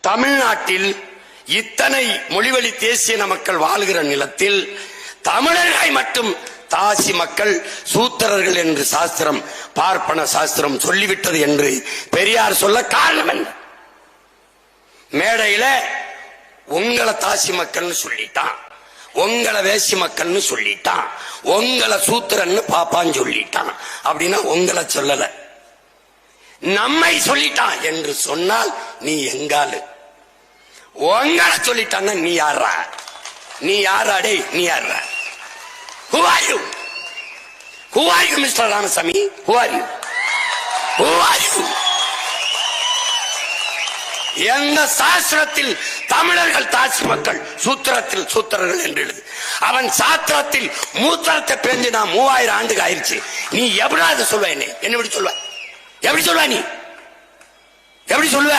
தமிழ்நாட்டில் இத்தனை மொழிவழி தேசிய மக்கள் வாழ்கிற நிலத்தில் தமிழர்களை மட்டும் தாசி மக்கள் சூத்திரர்கள் என்று சாஸ்திரம் பார்ப்பன சாஸ்திரம் சொல்லிவிட்டது என்று பெரியார் சொல்ல காரணம் என்ன? மேடையில உங்களை தாசி மக்கள்னு சொல்லிட்டான் உங்களை வேசி மக்கள்னு சொல்லிட்டான் உங்களை சூத்திரன்னு பாப்பான்னு சொல்லிட்டான். அப்படின்னா உங்களை சொல்லல. நம்மை சொல்லிட்டான் என்று சொன்னால் நீ எங்காலு உங்களை சொல்லிட்டாங்க நீ யாரா நீ யாராடே டேய் நீ யாரா Who are you? Who are you, Mr. Ramasamy? Who are you? Who are you? எந்த சாஸ்திரத்தில் தமிழர்கள் தாசி மக்கள் சூத்திரத்தில் சூத்திரர்கள் என்று எழுது அவன் சாத்திரத்தில் மூத்திரத்தை பேஞ்சு நான் மூவாயிரம் ஆண்டுக்கு ஆயிருச்சு நீ எப்படா அதை சொல்வ என்ன என்ன எப்படி சொல்வ எப்படி சொல்வ நீ எப்படி சொல்லுவ